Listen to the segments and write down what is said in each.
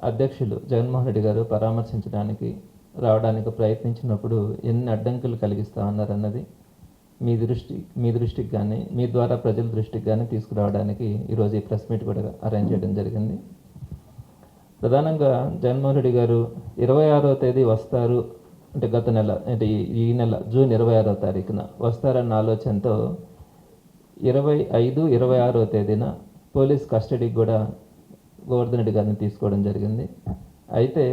అధ్యక్షులు జగన్మోహన్ రెడ్డి గారు పరామర్శించడానికి రావడానికి ప్రయత్నించినప్పుడు ఎన్ని అడ్డంకులు కలిగిస్తా ఉన్నారన్నది మీ దృష్టి మీ దృష్టికి కానీ మీ ద్వారా ప్రజల దృష్టికి కానీ తీసుకురావడానికి ఈరోజు ఈ ప్రెస్ మీట్ కూడా అరేంజ్ చేయడం జరిగింది. ప్రధానంగా జగన్మోహన్ రెడ్డి గారు ఇరవై ఆరో తేదీ వస్తారు అంటే గత నెల అంటే ఈ- ఈ నెల జూన్ ఇరవై ఆరో తారీఖున వస్తారన్న ఆలోచనతో ఇరవై ఐదు ఇరవై ఆరో తేదీన పోలీస్ కస్టడీకి కూడా గోవర్ధన్ రెడ్డి గారిని తీసుకోవడం జరిగింది. అయితే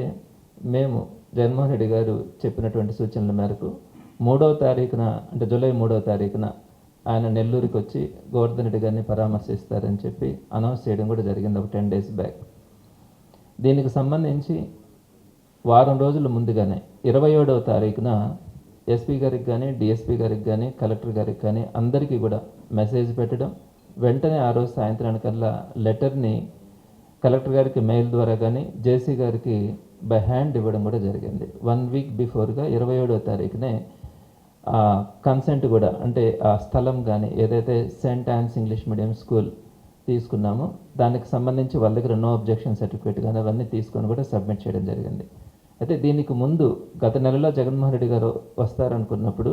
మేము జగన్మోహన్ రెడ్డి గారు చెప్పినటువంటి సూచనల మేరకు మూడవ తారీఖున అంటే జూలై మూడవ తారీఖున ఆయన నెల్లూరుకి వచ్చి గోవర్ధన్ రెడ్డి గారిని పరామర్శిస్తారని చెప్పి అనౌన్స్ చేయడం కూడా జరిగింది ఒక టెన్ డేస్ బ్యాక్. దీనికి సంబంధించి వారం రోజుల ముందుగానే ఇరవై ఏడవ తారీఖున ఎస్పీ గారికి కానీ డిఎస్పీ గారికి కానీ కలెక్టర్ గారికి కానీ అందరికీ కూడా మెసేజ్ పెట్టడం వెంటనే ఆ రోజు సాయంత్రానికల్లా లెటర్ని కలెక్టర్ గారికి మెయిల్ ద్వారా కానీ జేసీ గారికి బై హ్యాండ్ ఇవ్వడం కూడా జరిగింది. వన్ వీక్ బిఫోర్గా ఇరవై ఏడో తారీఖునే ఆ కన్సెంట్ కూడా అంటే ఆ స్థలం కానీ ఏదైతే Saint Ann's English medium school తీసుకున్నామో దానికి సంబంధించి వాళ్ళ దగ్గర నో అబ్జెక్షన్ సర్టిఫికేట్ కానీ అవన్నీ తీసుకొని కూడా సబ్మిట్ చేయడం జరిగింది. అయితే దీనికి ముందు గత నెలలో జగన్మోహన్ రెడ్డి గారు వస్తారనుకున్నప్పుడు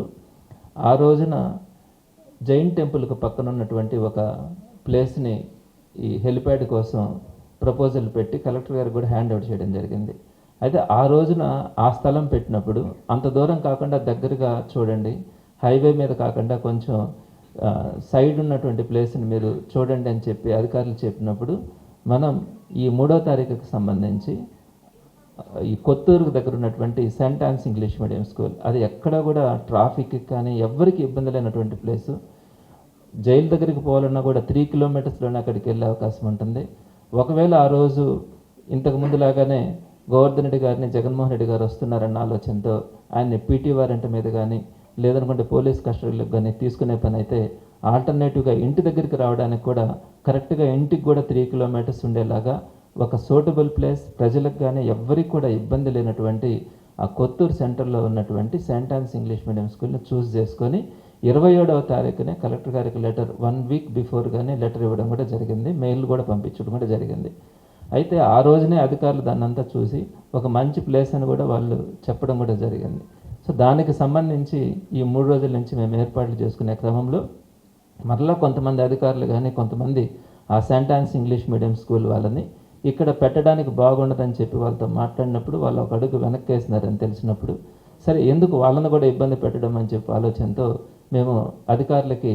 ఆ రోజున జైన్ టెంపుల్కి పక్కన ఉన్నటువంటి ఒక ప్లేస్ని ఈ హెలిప్యాడ్ కోసం ప్రపోజల్ పెట్టి కలెక్టర్ గారికి కూడా హ్యాండ్ అవుట్ చేయడం జరిగింది. అయితే ఆ రోజున ఆ స్థలం పెట్టినప్పుడు అంత దూరం కాకుండా దగ్గరగా చూడండి హైవే మీద కాకుండా కొంచెం సైడ్ ఉన్నటువంటి ప్లేస్ని మీరు చూడండి అని చెప్పి అధికారులు చెప్పినప్పుడు మనం ఈ మూడో తారీఖుకి సంబంధించి ఈ కొత్తూరుకు దగ్గర ఉన్నటువంటి Saint Ann's English medium school అది ఎక్కడ కూడా ట్రాఫిక్ కానీ ఎవ్వరికి ఇబ్బంది లేనటువంటి ప్లేసు. జైలు దగ్గరికి పోవాలన్నా కూడా త్రీ కిలోమీటర్స్లోనే అక్కడికి వెళ్ళే అవకాశం ఉంటుంది. ఒకవేళ ఆ రోజు ఇంతకు ముందులాగానే గోవర్ధన్ రెడ్డి గారిని జగన్మోహన్ రెడ్డి గారు వస్తున్నారన్న ఆలోచనతో ఆయన్ని పీటీ వారెంట్ మీద కానీ లేదనుకుంటే పోలీస్ కస్టడీలకు కానీ తీసుకునే పని అయితే ఆల్టర్నేటివ్గా ఇంటి దగ్గరికి రావడానికి కూడా కరెక్ట్గా ఇంటికి కూడా త్రీ కిలోమీటర్స్ ఉండేలాగా ఒక సూటబుల్ ప్లేస్ ప్రజలకు కానీ ఎవ్వరికి కూడా ఇబ్బంది లేనటువంటి ఆ కొత్తూరు సెంటర్లో ఉన్నటువంటి సెయింట్ ఆన్స్ ఇంగ్లీష్ మీడియం స్కూల్ని చూస్ చేసుకొని ఇరవై ఏడవ తారీఖునే కలెక్టర్ గారికి లెటర్ వన్ వీక్ బిఫోర్గానే లెటర్ ఇవ్వడం కూడా జరిగింది మెయిల్ కూడా పంపించడం కూడా జరిగింది. అయితే ఆ రోజునే అధికారులు దాన్నంతా చూసి ఒక మంచి ప్లేస్ అని కూడా వాళ్ళు చెప్పడం కూడా జరిగింది. సో దానికి సంబంధించి ఈ మూడు రోజుల నుంచి మేము ఏర్పాట్లు చేసుకునే క్రమంలో మరలా కొంతమంది అధికారులు కానీ కొంతమంది ఆ సెంటాన్స్ ఇంగ్లీష్ మీడియం స్కూల్ వాళ్ళని ఇక్కడ పెట్టడానికి బాగుండదని చెప్పి వాళ్ళతో మాట్లాడినప్పుడు వాళ్ళు ఒక అడుగు వెనక్కి వేసినారని తెలిసినప్పుడు సరే ఎందుకు వాళ్ళని కూడా ఇబ్బంది పెట్టడం అని చెప్పి ఆలోచనతో మేము అధికారులకి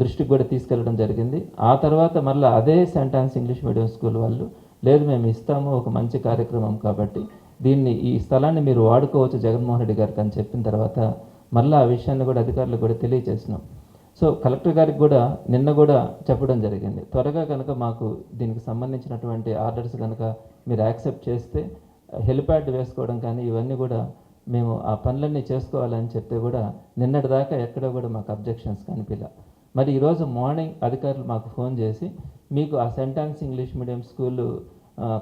దృష్టికి కూడా తీసుకెళ్ళడం జరిగింది. ఆ తర్వాత మళ్ళీ అదే సెంటాన్స్ ఇంగ్లీష్ మీడియం స్కూల్ వాళ్ళు లేదు మేము ఇస్తాము ఒక మంచి కార్యక్రమం కాబట్టి దీన్ని ఈ స్థలాన్ని మీరు వాడుకోవచ్చు జగన్మోహన్ రెడ్డి గారికి అని చెప్పిన తర్వాత మళ్ళీ ఆ విషయాన్ని కూడా అధికారులకు కూడా తెలియజేసినాం సో కలెక్టర్ గారికి కూడా నిన్న కూడా చెప్పడం జరిగింది. త్వరగా కనుక మాకు దీనికి సంబంధించినటువంటి ఆర్డర్స్ కనుక మీరు యాక్సెప్ట్ చేస్తే హెలిప్యాడ్ వేసుకోవడం కానీ ఇవన్నీ కూడా మేము ఆ పనులన్నీ చేసుకోవాలని చెప్తే కూడా నిన్నటి దాకా ఎక్కడ కూడా మాకు అబ్జెక్షన్స్ కనిపించలే మరి ఈరోజు మార్నింగ్ అధికారులు మాకు ఫోన్ చేసి మీకు ఆ సెంటాన్స్ ఇంగ్లీష్ మీడియం స్కూల్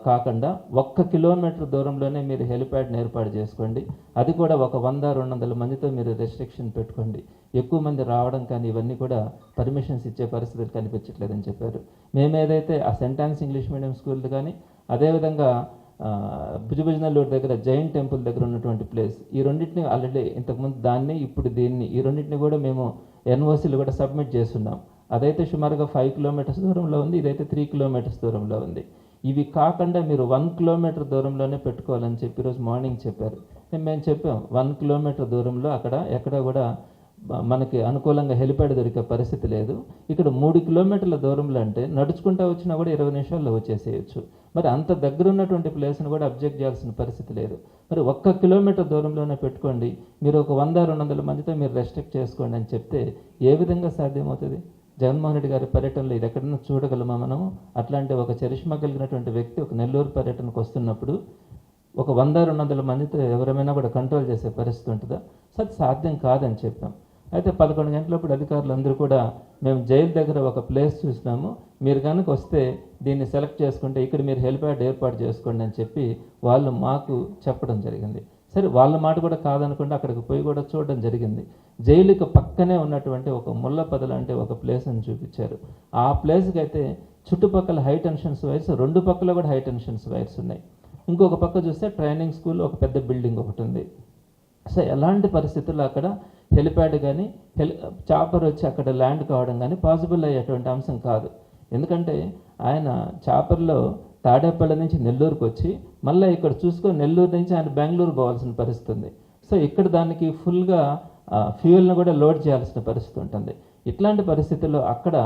కాకుండా ఒక్క కిలోమీటర్ దూరంలోనే మీరు హెలిప్యాడ్ని ఏర్పాటు చేసుకోండి. అది కూడా ఒక వంద రెండు వందల మందితో మీరు రెస్ట్రిక్షన్ పెట్టుకోండి. ఎక్కువ మంది రావడం కానీ ఇవన్నీ కూడా పర్మిషన్స్ ఇచ్చే పరిస్థితులు కనిపించట్లేదని చెప్పారు. మేము ఏదైతే ఆ సెంటాన్స్ ఇంగ్లీష్ మీడియం స్కూల్ కానీ అదేవిధంగా ఆ, లోడ్ దగ్గర జైన్ టెంపుల్ దగ్గర ఉన్నటువంటి ప్లేస్. ఈ రెండింటిని ఆల్రెడీ ఇంతకుముందు దాన్ని ఇప్పుడు దీన్ని ఈ రెండింటిని కూడా మేము ఎన్ఓసీలు కూడా సబ్మిట్ చేస్తున్నాం. అదైతే సుమారుగా ఫైవ్ కిలోమీటర్స్ దూరంలో ఉంది ఇదైతే త్రీ కిలోమీటర్స్ దూరంలో ఉంది. ఇవి కాకుండా మీరు వన్ కిలోమీటర్ దూరంలోనే పెట్టుకోవాలని చెప్పి ఈరోజు మార్నింగ్ చెప్పారు. మేము చెప్పాం వన్ కిలోమీటర్ దూరంలో అక్కడ ఎక్కడ కూడా మనకి అనుకూలంగా హెలిప్యాడ్ దొరికే పరిస్థితి లేదు. ఇక్కడ మూడు కిలోమీటర్ల దూరంలో అంటే నడుచుకుంటా వచ్చినా కూడా ఇరవై నిమిషాల్లో వచ్చేసేయచ్చు. మరి అంత దగ్గర ఉన్నటువంటి ప్లేస్ని కూడా అబ్జెక్ట్ చేయాల్సిన పరిస్థితి లేదు. మరి ఒక్క కిలోమీటర్ దూరంలోనే పెట్టుకోండి. మీరు ఒక వంద రెండు వందల మందితో మీరు రెస్ట్రిక్ట్ చేసుకోండి అని చెప్తే ఏ విధంగా సాధ్యమవుతుంది? జగన్మోహన్ రెడ్డి గారి పర్యటనలో ఇది ఎక్కడన్నా చూడగలమా మనము? అట్లాంటి ఒక చరిష్మా కలిగినటువంటి వ్యక్తి ఒక నెల్లూరు పర్యటనకు వస్తున్నప్పుడు ఒక వంద రెండు వందల మందితో ఎవరైనా కూడా కంట్రోల్ చేసే పరిస్థితి ఉంటుందా? సో అది సాధ్యం కాదని చెప్పాం. అయితే పదకొండు గంటలప్పుడు అధికారులు అందరూ కూడా మేము జైలు దగ్గర ఒక ప్లేస్ చూసినాము. మీరు కనుక వస్తే దీన్ని సెలెక్ట్ చేసుకుంటే ఇక్కడ మీరు హెలిప్యాడ్ ఏర్పాటు చేసుకోండి అని చెప్పి వాళ్ళు మాకు చెప్పడం జరిగింది. సరే వాళ్ళ మాట కూడా కాదనుకుంటే అక్కడికి పోయి కూడా చూడడం జరిగింది. జైలుకి పక్కనే ఉన్నటువంటి ఒక ముళ్ళ పదలు అంటే ఒక ప్లేస్ అని చూపించారు. ఆ ప్లేస్కి అయితే చుట్టుపక్కల హై టెన్షన్స్ వైర్స్ రెండు పక్కల కూడా హై టెన్షన్స్ వైర్స్ ఉన్నాయి. ఇంకొక పక్క చూస్తే ట్రైనింగ్ స్కూల్ ఒక పెద్ద బిల్డింగ్ ఒకటి ఉంది. సో ఎలాంటి పరిస్థితుల్లో అక్కడ హెలిప్యాడ్ కానీ హెలి చాపర్ వచ్చి అక్కడ ల్యాండ్ కావడం కానీ పాసిబుల్ అయ్యేటువంటి అంశం కాదు. ఎందుకంటే ఆయన చాపర్లో తాడేపల్లి నుంచి నెల్లూరుకు వచ్చి మళ్ళీ ఇక్కడ చూసుకొని నెల్లూరు నుంచి ఆయన బెంగళూరు పోవాల్సిన పరిస్థితి ఉంది. సో ఇక్కడ దానికి ఫుల్గా ఫ్యూయల్ను కూడా లోడ్ చేయాల్సిన పరిస్థితి ఉంటుంది. ఇట్లాంటి పరిస్థితుల్లో అక్కడ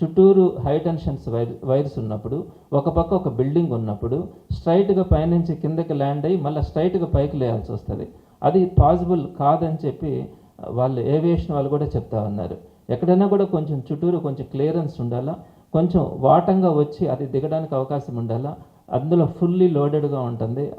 చుట్టూరు హై టెన్షన్స్ వైర్ వైర్స్ ఉన్నప్పుడు ఒక పక్క ఒక బిల్డింగ్ ఉన్నప్పుడు స్ట్రైట్గా పైనుంచి కిందకి ల్యాండ్ అయ్యి మళ్ళీ స్ట్రైట్గా పైకి లేయాల్సి వస్తుంది. అది పాసిబుల్ కాదని చెప్పి వాళ్ళు ఏవియేషన్ వాళ్ళు కూడా చెప్తా ఉన్నారు. ఎక్కడైనా కూడా కొంచెం చుట్టూరు కొంచెం క్లియరెన్స్ ఉండాలా? కొంచెం వాటంగా వచ్చి అది దిగడానికి అవకాశం ఉండాలా? అందులో ఫుల్లీ లోడెడ్గా ఉంటుంది.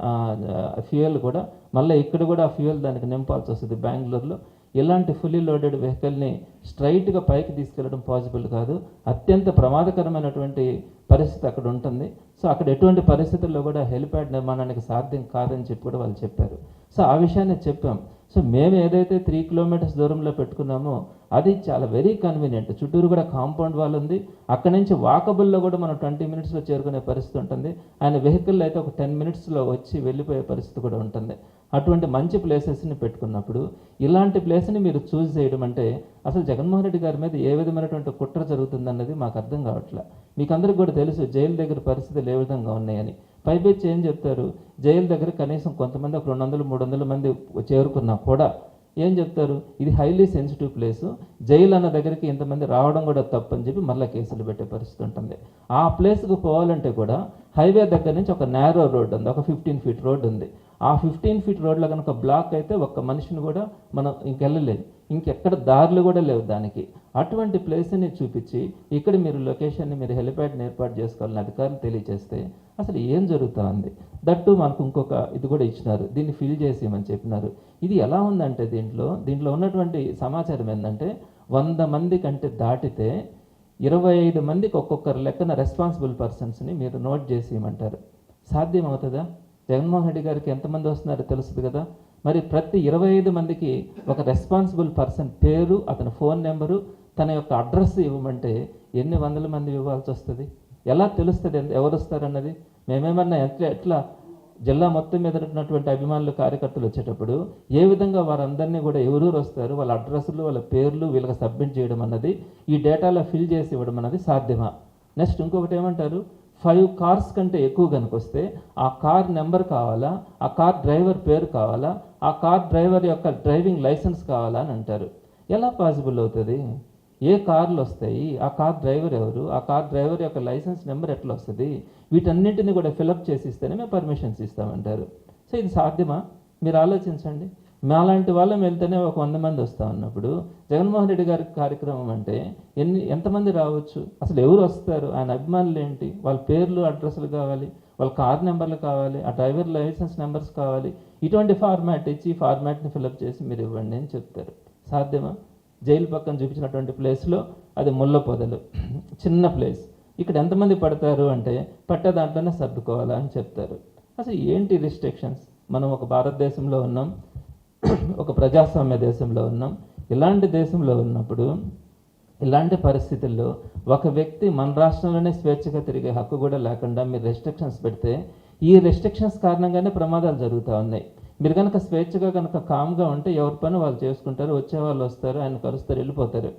ఫ్యూయల్ కూడా. మళ్ళీ ఇక్కడ కూడా ఆ ఫ్యూయల్ దానికి నింపాల్సి వస్తుంది బెంగళూరులో. ఇలాంటి ఫుల్లీ లోడెడ్ వెహికల్ని స్ట్రైట్గా పైకి తీసుకెళ్ళడం పాసిబుల్ కాదు. అత్యంత ప్రమాదకరమైనటువంటి పరిస్థితి అక్కడ ఉంటుంది. సో అక్కడ ఎటువంటి పరిస్థితుల్లో కూడా హెలిప్యాడ్ నిర్మాణానికి సాధ్యం కాదని చెప్పి కూడా వాళ్ళు చెప్పారు. సో ఆ విషయాన్ని చెప్పాం. సో మేము ఏదైతే త్రీ కిలోమీటర్స్ దూరంలో పెట్టుకున్నామో అది చాలా వెరీ కన్వీనియంట్ చుట్టూరు కూడా కాంపౌండ్ వాల్ ఉంది. అక్కడి నుంచి వాకబుల్లో కూడా మనం ట్వంటీ మినిట్స్లో చేరుకునే పరిస్థితి ఉంటుంది. ఆయన వెహికల్ అయితే ఒక టెన్ మినిట్స్లో వచ్చి వెళ్ళిపోయే పరిస్థితి కూడా ఉంటుంది. అటువంటి మంచి ప్లేసెస్ని పెట్టుకున్నప్పుడు ఇలాంటి ప్లేస్ని మీరు చూస్ చేయడం అంటే అసలు జగన్మోహన్ రెడ్డి గారి మీద ఏ విధమైనటువంటి కుట్ర జరుగుతుందన్నది మాకు అర్థం కావట్లే. మీకు అందరికీ కూడా తెలుసు జైలు దగ్గర పరిస్థితులు ఏ విధంగా ఉన్నాయని. పైపెచ్చి ఏం చెప్తారు? జైలు దగ్గర కనీసం కొంతమంది ఒక రెండు వందలు మూడు వందల మంది చేరుకున్నా కూడా ఏం చెప్తారు? ఇది హైలీ సెన్సిటివ్ ప్లేస్ జైలు అన్న దగ్గరికి ఇంతమంది రావడం కూడా తప్పని చెప్పి మళ్ళీ కేసులు పెట్టే పరిస్థితి ఉంటుంది. ఆ ప్లేస్కి పోవాలంటే కూడా హైవే దగ్గర నుంచి ఒక నేరో రోడ్ ఉంది. ఒక ఫిఫ్టీన్ ఫీట్ రోడ్ ఉంది. ఆ ఫిఫ్టీన్ ఫీట్ రోడ్లో కనుక బ్లాక్ అయితే ఒక్క మనిషిని కూడా మనం ఇంకెళ్ళలేదు ఇంకెక్కడ దారులు కూడా లేవు దానికి. అటువంటి ప్లేస్ని చూపించి ఇక్కడ మీరు లొకేషన్ని మీరు హెలిప్యాడ్ని ఏర్పాటు చేసుకోవాలని అధికారులు తెలియజేస్తే అసలు ఏం జరుగుతూ ఉంది? దట్టు మనకు ఇంకొక ఇది కూడా ఇచ్చినారు. దీన్ని ఫిల్ చేసేయమని చెప్పినారు. ఇది ఎలా ఉందంటే దీంట్లో దీంట్లో ఉన్నటువంటి సమాచారం ఏంటంటే వంద మంది కంటే దాటితే ఇరవై ఐదు మందికి ఒక్కొక్కరు లెక్కన రెస్పాన్సిబుల్ పర్సన్స్ని మీరు నోట్ చేసేయమంటారు. సాధ్యం అవుతుందా జగన్మోహన్ రెడ్డి గారికి ఎంతమంది వస్తున్నారో తెలుస్తుంది కదా? మరి ప్రతి ఇరవై ఐదు మందికి ఒక రెస్పాన్సిబుల్ పర్సన్ పేరు అతని ఫోన్ నెంబరు తన యొక్క అడ్రస్ ఇవ్వమంటే ఎన్ని వందల మంది ఇవ్వాల్సి వస్తుంది? ఎలా తెలుస్తుంది? ఎవరు వస్తారన్నది? మేమేమన్నా ఎట్లా ఎట్లా జిల్లా మొత్తం మీద ఉన్నటువంటి అభిమానులు కార్యకర్తలు వచ్చేటప్పుడు ఏ విధంగా వారందరినీ కూడా ఎవరూరు వస్తారు వాళ్ళ అడ్రస్లు వాళ్ళ పేర్లు వీళ్ళకి సబ్మిట్ చేయడం అన్నది ఈ డేటాలో ఫిల్ చేసి ఇవ్వడం అన్నది సాధ్యమా? నెక్స్ట్ ఇంకొకటి ఏమంటారు? ఫైవ్ కార్స్ కంటే ఎక్కువ కనుక వస్తే ఆ కార్ నెంబర్ కావాలా? ఆ కార్ డ్రైవర్ పేరు కావాలా? ఆ కార్ డ్రైవర్ యొక్క డ్రైవింగ్ లైసెన్స్ కావాలా అని అంటారు. ఎలా పాసిబుల్ అవుతుంది? ఏ కార్లు వస్తాయి ఆ కార్ డ్రైవర్ ఎవరు ఆ కార్ డ్రైవర్ యొక్క లైసెన్స్ నెంబర్ ఎట్లా వస్తుంది వీటన్నింటిని కూడా ఫిలప్ చేసి ఇస్తేనే మేము పర్మిషన్స్ ఇస్తామంటారు. సో ఇది సాధ్యమా? మీరు ఆలోచించండి. మాలాంటి వాళ్ళం వెళ్తేనే ఒక వంద మంది వస్తా ఉన్నప్పుడు జగన్మోహన్ రెడ్డి గారి కార్యక్రమం అంటే ఎన్ని ఎంతమంది రావచ్చు? అసలు ఎవరు వస్తారు? ఆయన అభిమానులు ఏంటి? వాళ్ళ పేర్లు అడ్రస్లు కావాలి వాళ్ళ కార్ నెంబర్లు కావాలి ఆ డ్రైవర్ లైసెన్స్ నెంబర్స్ కావాలి. ఇటువంటి ఫార్మాట్ ఇచ్చి ఫార్మాట్ని ఫిలప్ చేసి మీరు ఇవ్వండి అని చెప్తారు. సాధ్యమా? జైలు పక్కన చూపించినటువంటి ప్లేస్లో అది ముళ్ళ పొదలు. చిన్న ప్లేస్. ఇక్కడ ఎంతమంది పడతారు అంటే పట్టే దాంట్లోనే సర్దుకోవాలా అని చెప్తారు. అసలు ఏంటి రిస్ట్రిక్షన్స్ మనం ఒక భారతదేశంలో ఉన్నాం ఒక ప్రజాస్వామ్య దేశంలో ఉన్నాం. ఇలాంటి దేశంలో ఉన్నప్పుడు ఇలాంటి పరిస్థితుల్లో ఒక వ్యక్తి మన రాష్ట్రంలోనే స్వేచ్ఛగా తిరిగే హక్కు కూడా లేకుండా మీరు రెస్ట్రిక్షన్స్ పెడితే ఈ రెస్ట్రిక్షన్స్ కారణంగానే ప్రమాదాలు జరుగుతూ ఉన్నాయి. మీరు కనుక స్వేచ్ఛగా కనుక కామ్గా ఉంటే ఎవరి పని వాళ్ళు చేసుకుంటారు వచ్చే వాళ్ళు వస్తారు ఆయన కలుస్తారు వెళ్ళిపోతారు.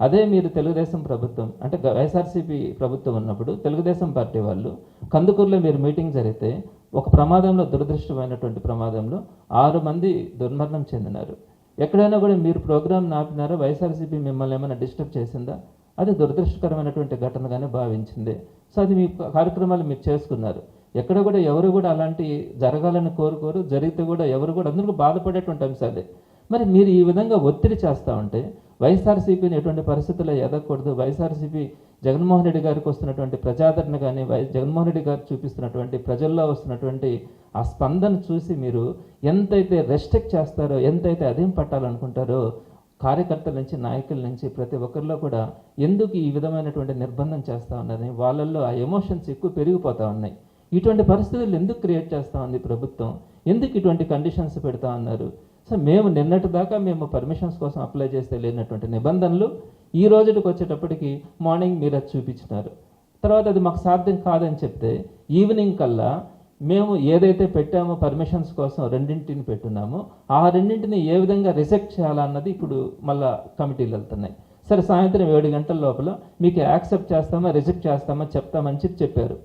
అదే మీరు తెలుగుదేశం ప్రభుత్వం అంటే వైఎస్ఆర్సీపీ ప్రభుత్వం ఉన్నప్పుడు తెలుగుదేశం పార్టీ వాళ్ళు కందుకూరులో మీరు మీటింగ్ జరిగితే ఒక ప్రమాదంలో దురదృష్టమైనటువంటి ప్రమాదంలో ఆరు మంది దుర్మరణం చెందినారు. ఎక్కడైనా కూడా మీరు ప్రోగ్రామ్ నాపినారా? వైఎస్ఆర్సీపీ మిమ్మల్ని ఏమైనా డిస్టర్బ్ చేసిందా? అది దురదృష్టకరమైనటువంటి ఘటనగానే భావించింది. సో అది మీ కార్యక్రమాలు మీరు చేసుకున్నారు. ఎక్కడ కూడా ఎవరు కూడా అలాంటి జరగాలని కోరుకోరు జరిగితే కూడా ఎవరు కూడా అందరూ బాధపడేటువంటి అంశాలే. మరి మీరు ఈ విధంగా ఒత్తిడి చేస్తూ ఉంటే వైఎస్ఆర్సీపీని ఎటువంటి పరిస్థితుల్లో ఎదగకూడదు. వైఎస్ఆర్సీపీ జగన్మోహన్ రెడ్డి గారికి వస్తున్నటువంటి ప్రజాదరణ కానీ వై జగన్మోహన్ రెడ్డి గారు చూపిస్తున్నటువంటి ప్రజల్లో వస్తున్నటువంటి ఆ స్పందన చూసి మీరు ఎంతైతే రెస్ట్రిక్ట్ చేస్తారో ఎంతైతే అదేం పట్టాలనుకుంటారో కార్యకర్తల నుంచి నాయకుల నుంచి ప్రతి ఒక్కరిలో కూడా ఎందుకు ఈ విధమైనటువంటి నిర్బంధం చేస్తూ ఉన్నారని వాళ్ళల్లో ఆ ఎమోషన్స్ ఎక్కువ పెరిగిపోతూ ఉన్నాయి. ఇటువంటి పరిస్థితులు ఎందుకు క్రియేట్ చేస్తూ ఉంది ప్రభుత్వం? ఎందుకు ఇటువంటి కండిషన్స్ పెడతా ఉన్నారు? సో మేము నిన్నటి దాకా మేము పర్మిషన్స్ కోసం అప్లై చేస్తే లేనటువంటి నిబంధనలు ఈ రోజుకి వచ్చేటప్పటికి మార్నింగ్ మీరు అది చూపించినారు. తర్వాత అది మాకు సాధ్యం కాదని చెప్తే ఈవినింగ్ కల్లా మేము ఏదైతే పెట్టామో పర్మిషన్స్ కోసం రెండింటిని పెట్టున్నామో ఆ రెండింటిని ఏ విధంగా రిజెక్ట్ చేయాలన్నది ఇప్పుడు మళ్ళా కమిటీలు వెళ్తున్నాయి. సరే సాయంత్రం ఏడు గంటల లోపల మీకు యాక్సెప్ట్ చేస్తామా రిజెక్ట్ చేస్తామా చెప్తామని చెప్పి చెప్పారు.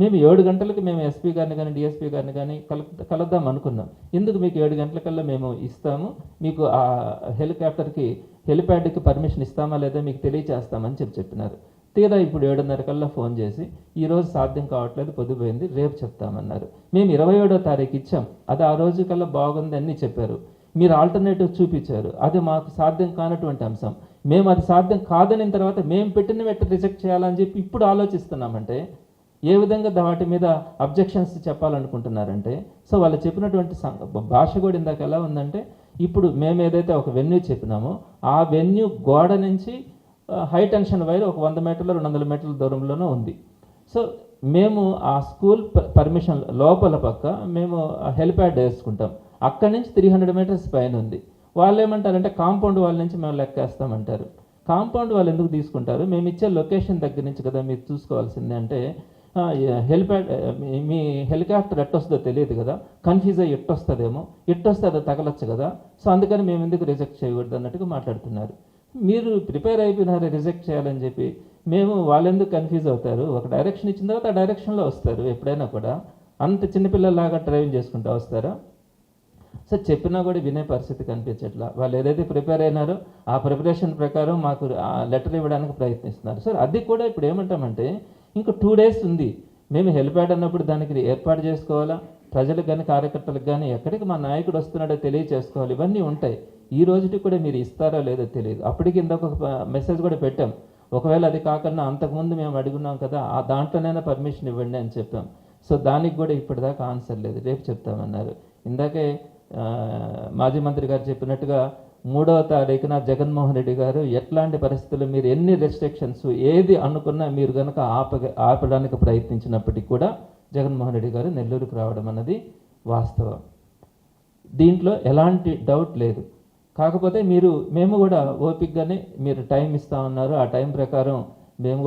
మేము ఏడు గంటలకు మేము ఎస్పీ గారిని కానీ డిఎస్పీ గారిని కానీ కల కలుద్దాం అనుకున్నాం. ఎందుకు మీకు ఏడు గంటలకల్లా మేము ఇస్తాము. మీకు ఆ హెలికాప్టర్కి హెలిప్యాడ్కి పర్మిషన్ ఇస్తామా లేదా మీకు తెలియచేస్తామని చెప్పి చెప్పినారు. తీరా ఇప్పుడు ఏడున్నర కల్లా ఫోన్ చేసి ఈరోజు సాధ్యం కావట్లేదు పొద్దుపోయింది రేపు చెప్తామన్నారు. మేము ఇరవై ఏడో తారీఖు ఇచ్చాం. అది ఆ రోజు కల్లా బాగుంది అని చెప్పారు. మీరు ఆల్టర్నేటివ్ చూపించారు. అది మాకు సాధ్యం కానటువంటి అంశం. మేము అది సాధ్యం కాదని తర్వాత మేము పెట్టిన వెంట రిజెక్ట్ చేయాలని చెప్పి ఇప్పుడు ఆలోచిస్తున్నామంటే ఏ విధంగా దా- వాటి మీద అబ్జెక్షన్స్ చెప్పాలనుకుంటున్నారంటే సో వాళ్ళు చెప్పినటువంటి భాష కూడా ఇందాక ఎలా ఉందంటే ఇప్పుడు మేము ఏదైతే ఒక వెన్యూ చెప్పినామో ఆ వెన్యూ గోడ నుంచి హై టెన్షన్ వైర్ ఒక వంద మీటర్ల రెండు వందల మీటర్ల దూరంలోనే ఉంది. సో మేము ఆ స్కూల్ పర్మిషన్ లోపల పక్క మేము హెలిప్యాడ్ వేసుకుంటాం. అక్కడి నుంచి త్రీ హండ్రెడ్ మీటర్స్ పైన ఉంది. వాళ్ళు ఏమంటారంటే కాంపౌండ్ వాళ్ళ నుంచి మేము లెక్కేస్తామంటారు. కాంపౌండ్ వాళ్ళు ఎందుకు తీసుకుంటారు? మేము ఇచ్చే లొకేషన్ దగ్గర నుంచి కదా మీరు చూసుకోవాల్సింది అంటే హెలిప్యాడ్ మీ- హెలికాప్టర్ హెలికాప్టర్ ఎట్టొస్తుందో తెలియదు కదా. కన్ఫ్యూజ్ అయ్యి ఎట్టొస్తుందేమో. ఎట్టొస్తే అది తగలచ్చు కదా. సో అందుకని మేము ఎందుకు రిజెక్ట్ చేయకూడదు అన్నట్టుగా మాట్లాడుతున్నారు. మీరు ప్రిపేర్ అయిపోయినారు రిజెక్ట్ చేయాలని చెప్పి. మేము వాళ్ళెందుకు కన్ఫ్యూజ్ అవుతారు? ఒక డైరెక్షన్ ఇచ్చిన తర్వాత ఆ డైరెక్షన్లో వస్తారు ఎప్పుడైనా కూడా. అంత చిన్నపిల్లలాగా డ్రైవింగ్ చేసుకుంటూ వస్తారా? సో చెప్పినా కూడా వినే పరిస్థితి కనిపించట్లా. వాళ్ళు ఏదైతే ప్రిపేర్ అయినారో ఆ ప్రిపరేషన్ ప్రకారం మాకు ఆ లెటర్ ఇవ్వడానికి ప్రయత్నిస్తున్నారు. సార్ అది కూడా ఇప్పుడు ఏమంటామంటే ఇంకా టూ డేస్ ఉంది. మేము హెలిప్యాడ్ అన్నప్పుడు దానికి ఏర్పాటు చేసుకోవాలా? ప్రజలకు కానీ కార్యకర్తలకు కానీ ఎక్కడికి మా నాయకుడు వస్తున్నాడో తెలియచేసుకోవాలి. ఇవన్నీ ఉంటాయి. ఈ రోజుకి కూడా మీరు ఇస్తారో లేదో తెలియదు. అప్పటికి ఇందాక ఒక మెసేజ్ కూడా పెట్టాం. ఒకవేళ అది కాకుండా అంతకుముందు మేము అడుగున్నాం కదా ఆ దాంట్లోనైనా పర్మిషన్ ఇవ్వండి అని చెప్పాం. సో దానికి కూడా ఇప్పటిదాకా ఆన్సర్ లేదు. రేపు చెప్తామన్నారు. ఇందాకే మాజీ మంత్రి గారు చెప్పినట్టుగా మూడవ తారీఖున జగన్మోహన్ రెడ్డి గారు ఎట్లాంటి పరిస్థితులు మీరు ఎన్ని రెస్ట్రిక్షన్స్ ఏది అనుకున్నా మీరు కనుక ఆప ఆపడానికి ప్రయత్నించినప్పటికీ కూడా జగన్మోహన్ రెడ్డి గారు నెల్లూరుకు రావడం అన్నది వాస్తవం. దీంట్లో ఎలాంటి డౌట్ లేదు. కాకపోతే మీరు మేము కూడా ఓపిక్గానే మీరు టైం ఇస్తా ఉన్నారు. ఆ టైం ప్రకారం మేము